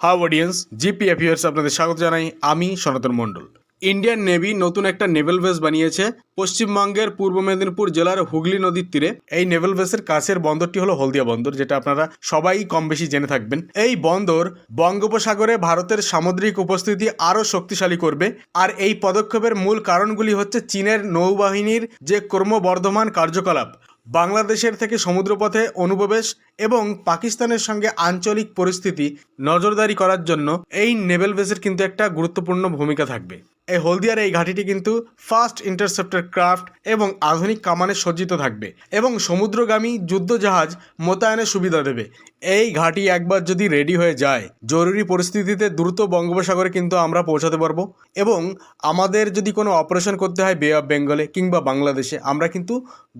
How audience GP affairs আপনাদের স্বাগত জানাই। আমি সনাতন মণ্ডল। ইন্ডিয়ান নেভি নতুন একটা নেভেল বেস বানিয়েছে। পশ্চিমবঙ্গের পূর্ব মেদিনীপুর জেলার হুগলি নদীর তীরে। এই নেভেল বেসের কাছের বন্দরটি হলো হলদিয়া বন্দর, যেটা আপনারা সবাই কম বেশি জেনে থাকবেন। এই বন্দর বঙ্গোপসাগরে ভারতের সামুদ্রিক উপস্থিতি আরও শক্তিশালী করবে। আর এই পদক্ষেপের মূল কারণগুলি হচ্ছে চীনের নৌবাহিনীর যে ক্রমবর্ধমান কার্যকলাপ বাংলাদেশের থেকে সমুদ্রপথে অনুপ্রবেশ এবং পাকিস্তানের সঙ্গে আঞ্চলিক পরিস্থিতি নজরদারি করার জন্য এই নেভেল বেসের কিন্তু একটা গুরুত্বপূর্ণ ভূমিকা থাকবে। এই হলদিয়ার এই ঘাঁটিটি কিন্তু ফার্স্ট ইন্টারসেপ্টার ক্রাফট এবং আধুনিক কামানে সজ্জিত থাকবে এবং সমুদ্রগামী যুদ্ধজাহাজ মোতায়েনের সুবিধা দেবে। এই ঘাঁটি একবার যদি রেডি হয়ে যায়, জরুরি পরিস্থিতিতে দ্রুত বঙ্গোপসাগরে কিন্তু আমরা পৌঁছাতে পারব এবং আমাদের যদি কোনো অপারেশন করতে হয় বে অফ বেঙ্গলে কিংবা বাংলাদেশে, আমরা কিন্তু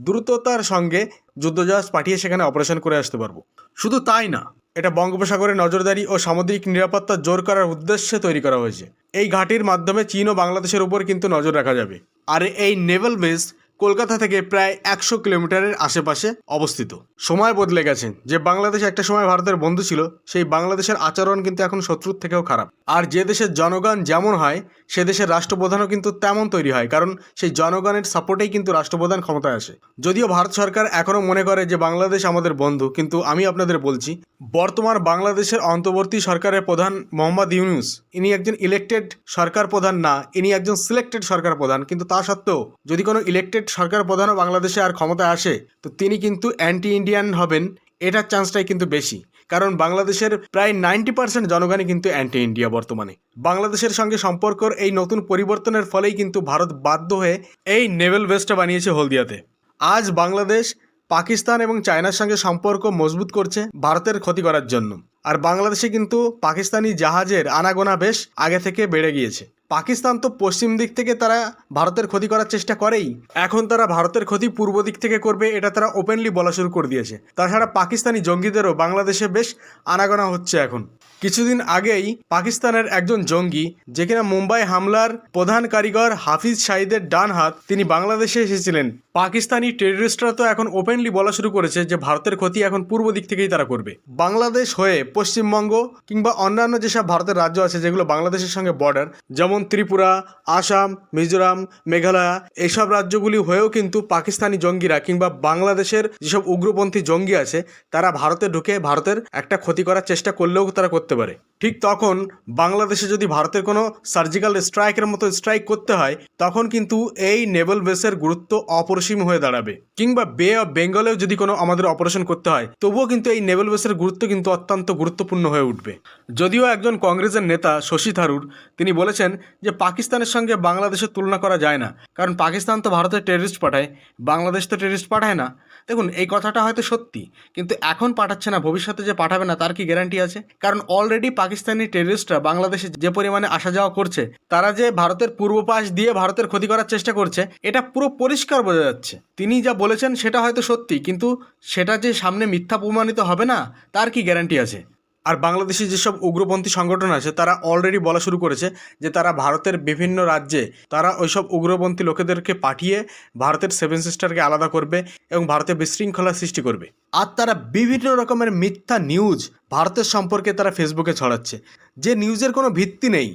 দ্রুততার সঙ্গে যুদ্ধজাহাজ পাঠিয়ে সেখানে অপারেশন করে আসতে পারব। শুধু তাই না এটা বঙ্গোপসাগরে নজরদারি ও সামুদ্রিক নিরাপত্তা জোর করার উদ্দেশ্যে তৈরি করা হয়েছে। এই ঘাটির মাধ্যমে চীন ও বাংলাদেশের উপর কিন্তু নজর রাখা যাবে। আর এই নেভাল বেস কলকাতা থেকে প্রায় একশো কিলোমিটারের আশেপাশে অবস্থিত। সময় বদলে গেছে। যে বাংলাদেশ একটা সময় ভারতের বন্ধু ছিল, সেই বাংলাদেশের আচরণ কিন্তু এখন শত্রুর থেকেও খারাপ। আর যে দেশের জনগণ যেমন হয়, সে দেশের রাষ্ট্রপ্রধানও কিন্তু তেমন তৈরি হয়, কারণ সেই জনগণের সাপোর্টেই কিন্তু রাষ্ট্রপ্রধান ক্ষমতায় আসে। যদিও ভারত সরকার এখনও মনে করে যে বাংলাদেশ আমাদের বন্ধু, কিন্তু আমি আপনাদের বলছি, বর্তমান বাংলাদেশের অন্তর্বর্তী সরকারের প্রধান মোহাম্মদ ইউনুস, ইনি একজন ইলেকটেড সরকার প্রধান না, ইনি একজন সিলেক্টেড সরকার প্রধান। কিন্তু তা সত্ত্বেও, যদি কোনো ইলেকটেড সরকার প্রধানও বাংলাদেশে আর ক্ষমতায় আসে, তো তিনি কিন্তু অ্যান্টি ইন্ডিয়ান হবেন। এটার চান্সটাই কিন্তু বেশি, কারণ বাংলাদেশের প্রায় নাইনটি পার্সেন্ট জনগণই কিন্তু অ্যান্টি ইন্ডিয়া বর্তমানে। বাংলাদেশের সঙ্গে সম্পর্কর এই নতুন পরিবর্তনের ফলেই কিন্তু ভারত বাধ্য হয়ে এই নেভেল বেসটা বানিয়েছে হলদিয়াতে। আজ বাংলাদেশ, পাকিস্তান এবং চায়নার সঙ্গে সম্পর্ক মজবুত করছে ভারতের ক্ষতি করার জন্য। আর বাংলাদেশে কিন্তু পাকিস্তানি জাহাজের আনাগোনা বেশ আগে থেকে বেড়ে গিয়েছে। পাকিস্তান তো পশ্চিম দিক থেকে তারা ভারতের ক্ষতি করার চেষ্টা করেই। এখন তারা ভারতের ক্ষতি পূর্ব দিক থেকে করবে, এটা তারা ওপেনলি বলা শুরু করে দিয়েছে। তাছাড়া পাকিস্তানি জঙ্গিদেরও বাংলাদেশে বেশ আনাগোনা হচ্ছে এখন। কিছুদিন আগেই পাকিস্তানের একজন জঙ্গি, যে কিনা মুম্বাই হামলার প্রধান কারিগর হাফিজ শাহিদের ডান হাত, তিনি বাংলাদেশে এসেছিলেন। পাকিস্তানি টেররিস্টরা তো এখন ওপেনলি বলা শুরু করেছে যে ভারতের ক্ষতি এখন পূর্ব দিক থেকেই তারা করবে। বাংলাদেশ হয়ে পশ্চিমবঙ্গ কিংবা অন্যান্য যেসব ভারতের রাজ্য আছে, যেগুলো বাংলাদেশের সঙ্গে বর্ডার যেমন ত্রিপুরা, আসাম, মিজোরাম, মেঘালয় এইসব রাজ্যগুলি হয়েও কিন্তু পাকিস্তানি জঙ্গিরা কিংবা বাংলাদেশের যেসব উগ্রপন্থী জঙ্গি আছে, তারা ভারতে ঢুকে ভারতের একটা ক্ষতি করার চেষ্টা করলেও তারা করতে পারে। ঠিক তখন বাংলাদেশে যদি ভারতের কোনো সার্জিক্যাল স্ট্রাইকের মতো স্ট্রাইক করতে হয়, তখন কিন্তু এই নেভেল বেসের গুরুত্ব অপরিসীম হয়ে দাঁড়াবে। কিংবা বে অফ বেঙ্গলেও যদি কোনো আমাদের অপারেশন করতে হয়, তবুও কিন্তু এই নেভেল বেসের গুরুত্ব কিন্তু অত্যন্ত গুরুত্বপূর্ণ হয়ে উঠবে। যদিও একজন কংগ্রেসের নেতা শশী থারুর, তিনি বলেছেন যে পাকিস্তানের সঙ্গে বাংলাদেশের তুলনা করা যায় না, কারণ পাকিস্তান তো ভারতের টেররিস্ট পাঠায়, বাংলাদেশ তো টেররিস্ট পাঠায় না। দেখুন, এই কথাটা হয়তো সত্যি, কিন্তু এখন পাঠাচ্ছে না, ভবিষ্যতে যে পাঠাবে না, তার কি গ্যারান্টি আছে? কারণ অলরেডি পাকিস্তানি টেররিস্টরা বাংলাদেশে যে পরিমাণে আসা যাওয়া করছে, তারা যে ভারতের পূর্ব পাশ দিয়ে ভারতের ক্ষতি করার চেষ্টা করছে, এটা পুরো পরিষ্কার বোঝা যাচ্ছে। তিনি যা বলেছেন সেটা হয়তো সত্যি, কিন্তু সেটা যে সামনে মিথ্যা প্রমাণিত হবে না, তার কি গ্যারান্টি আছে? আর বাংলাদেশে যেসব উগ্রপন্থী সংগঠন আছে, তারা অলরেডি বলা শুরু করেছে যে তারা ভারতের বিভিন্ন রাজ্যে তারা ওইসব উগ্রপন্থী লোকেদেরকে পাঠিয়ে ভারতের সেভেন সিস্টারকে আলাদা করবে এবং ভারতে বিশৃঙ্খলা সৃষ্টি করবে। আর তারা বিভিন্ন রকমের মিথ্যা নিউজ ভারতের সম্পর্কে তারা ফেসবুকে ছড়াচ্ছে। যে নিউজের কোনো ভিত্তি নেই।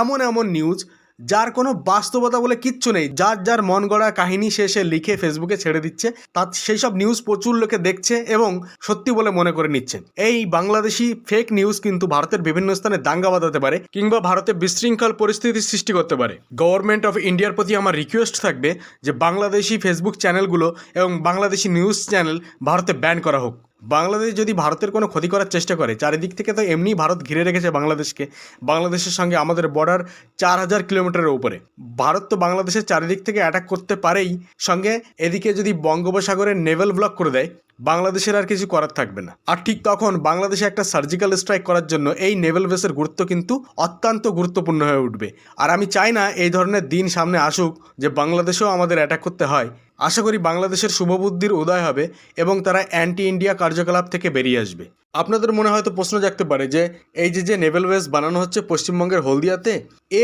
এমন এমন নিউজ যার কোনো বাস্তবতা বলে কিচ্ছু নেই। যার যার মন গড়া কাহিনী সে লিখে ফেসবুকে ছেড়ে দিচ্ছে। তার সেই সব নিউজ প্রচুর লোকে দেখছে এবং সত্যি বলে মনে করে নিচ্ছে। এই বাংলাদেশি ফেক নিউজ কিন্তু ভারতের বিভিন্ন স্থানে দাঙ্গা বাঁধাতে পারে কিংবা ভারতে বিশৃঙ্খল পরিস্থিতি সৃষ্টি করতে পারে। গভর্নমেন্ট অফ ইন্ডিয়ার প্রতি আমার রিকোয়েস্ট থাকবে যে বাংলাদেশি ফেসবুক চ্যানেলগুলো এবং বাংলাদেশি নিউজ চ্যানেল ভারতে ব্যান করা হোক। বাংলাদেশ যদি ভারতের কোনো ক্ষতি করার চেষ্টা করে, চারিদিক থেকে তো এমনি ভারত ঘিরে রেখেছে বাংলাদেশকে। বাংলাদেশের সঙ্গে আমাদের বর্ডার চার হাজার কিলোমিটারের উপরে। ভারত তো বাংলাদেশের চারিদিক থেকে অ্যাটাক করতে পারেই। সঙ্গে এদিকে যদি বঙ্গোপসাগরের নেভেল ব্লক করে দেয় বাংলাদেশের আর কিছু করার থাকবে না। আর ঠিক তখন বাংলাদেশে একটা সার্জিক্যাল স্ট্রাইক করার জন্য এই নেভেল বেসের গুরুত্ব কিন্তু অত্যন্ত গুরুত্বপূর্ণ হয়ে উঠবে। আর আমি চাই না এই ধরনের দিন সামনে আসুক যে বাংলাদেশেও আমাদের অ্যাটাক করতে হয়। আশা করি বাংলাদেশের শুভবুদ্ধির উদয় হবে এবং তারা অ্যান্টি ইন্ডিয়া কার্যকলাপ থেকে বেরিয়ে আসবে। আপনাদের মনে হয়তো প্রশ্ন জাগতে পারে যে, এই যে যে নেভেল বেস বানানো হচ্ছে পশ্চিমবঙ্গের হলদিয়াতে,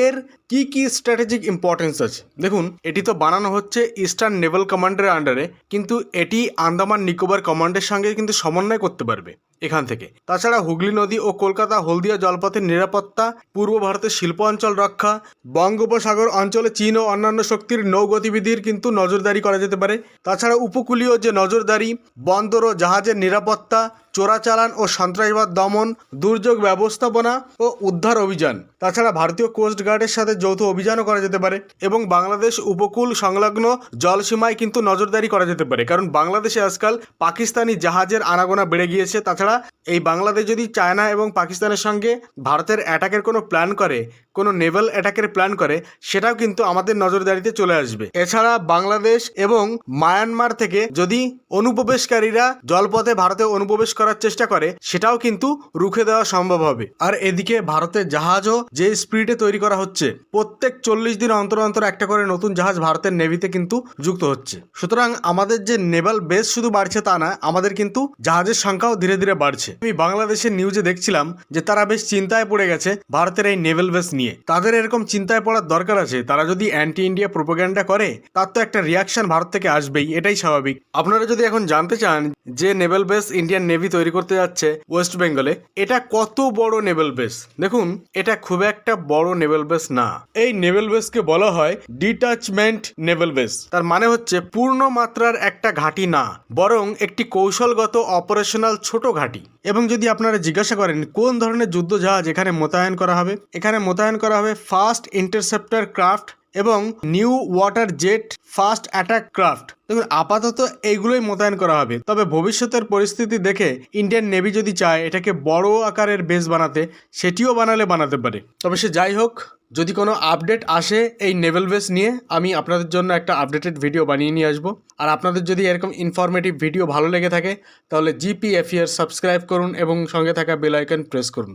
এর কি কি স্ট্র্যাটেজিক ইম্পর্টেন্স আছে? দেখুন, এটি তো বানানো হচ্ছে ইস্টার্ন নেভাল কমান্ডের আন্ডারে কিন্তু এটি আন্দামান নিকোবর কমান্ডের সঙ্গে কিন্তু সমন্বয় করতে পারবে। এখান থেকে। তাছাড়া হুগলি নদী ও কলকাতা হলদিয়া জলপথের নিরাপত্তা, পূর্ব ভারতের শিল্প অঞ্চল রক্ষা, বঙ্গোপসাগর অঞ্চলে চীন ও অন্যান্য শক্তির নৌ গতিবিধির কিন্তু নজরদারি করা যেতে পারে। তাছাড়া উপকূলীয় যে নজরদারি, বন্দর ও জাহাজের নিরাপত্তা, চোরাচালান ও সন্ত্রাসবাদ দমন, দুর্যোগ ব্যবস্থাপনা ও উদ্ধার অভিযান। তাছাড়া ভারতীয় কোস্ট গার্ডের সাথে যৌথ অভিযানও করা যেতে পারে এবং বাংলাদেশ উপকূল সংলগ্ন জলসীমায় কিন্তু নজরদারি করা যেতে পারে। কারণ বাংলাদেশে আজকাল পাকিস্তানি জাহাজের আনাগোনা বেড়ে গিয়েছে। তাছাড়া এই বাংলাদেশ যদি চায়না এবং পাকিস্তানের সঙ্গে ভারতের অ্যাটাকের কোনো প্ল্যান করে কোনো নেভাল অ্যাটাকের প্ল্যান করে, সেটাও কিন্তু আমাদের নজরদারিতে চলে আসবে। এছাড়া বাংলাদেশ এবং মায়ানমার থেকে যদি অনুপ্রবেশকারীরা জলপথে ভারতে অনুপ্রবেশ করার চেষ্টা করে, সেটাও কিন্তু রুখে দেওয়া সম্ভব হবে। আর এদিকে ভারতের জাহাজও যে স্পিডে তৈরি করা হচ্ছে, প্রত্যেক চল্লিশ দিন অন্তর অন্তর একটা করে নতুন জাহাজ ভারতের নেভিতে কিন্তু যুক্ত হচ্ছে। সুতরাং আমাদের যে নেভাল বেস শুধু বাড়ছে তা না, আমাদের কিন্তু জাহাজের সংখ্যাও ধীরে ধীরে বাড়ছে। আমি বাংলাদেশের নিউজে দেখছিলাম যে তারা বেশ চিন্তায় পড়ে গেছে, ভারতের এই নেভেল বেস নিয়ে। তাদের এরকম চিন্তায় পড়ার দরকার আছে। তারা যদি অ্যান্টি ইন্ডিয়া প্রোপাগ্যান্ডা করে, তার তো একটা রিয়াকশন ভারত থেকে আসবেই। এটাই স্বাভাবিক। আপনারা যদি এখন জানতে চান যে নেভেল বেস ইন্ডিয়ান নেভি তৈরি করতে যাচ্ছে ওয়েস্ট বেঙ্গলে এটা কত বড় নেভেল বেস দেখুন, এটা খুব একটা বড় নেভেল বেস না। এই নেভেল বেসকে বলা হয় ডিটাচমেন্ট নেভেল বেস তার মানে হচ্ছে পূর্ণ মাত্রার একটা ঘাঁটি না, বরং একটি কৌশলগত অপারেশনাল ছোট ঘাঁটি। এবং যদি আপনারা জিজ্ঞাসা করেন, কোন ধরনের যুদ্ধ জাহাজ এখানে মোতায়েন করা হবে? এখানে মোতায়েন করা হবে ফাস্ট ইন্টারসেপ্টার ক্রাফট এবং new water jet first attack craft. দেখুন, আপাতত এইগুলোই মোতায়েন করা হবে। তবে ভবিষ্যতের পরিস্থিতি দেখে ইন্ডিয়ান নেভি যদি চায় এটাকে বড় আকারের বেস বানাতে, সেটিও বানালে বানাতে পারে। তবে সে যাই হোক, যদি কোনো আপডেট আসে এই নেভেল বেস নিয়ে, আমি আপনাদের জন্য একটা আপডেটেড ভিডিও বানিয়ে নিয়ে আসব। আর আপনাদের যদি এরকম ইনফরমেটিভ ভিডিও ভালো লেগে থাকে, তাহলে জিপি এফিয়ার সাবস্ক্রাইব করুন এবং সঙ্গে থাকা বেল আইকন প্রেস করুন।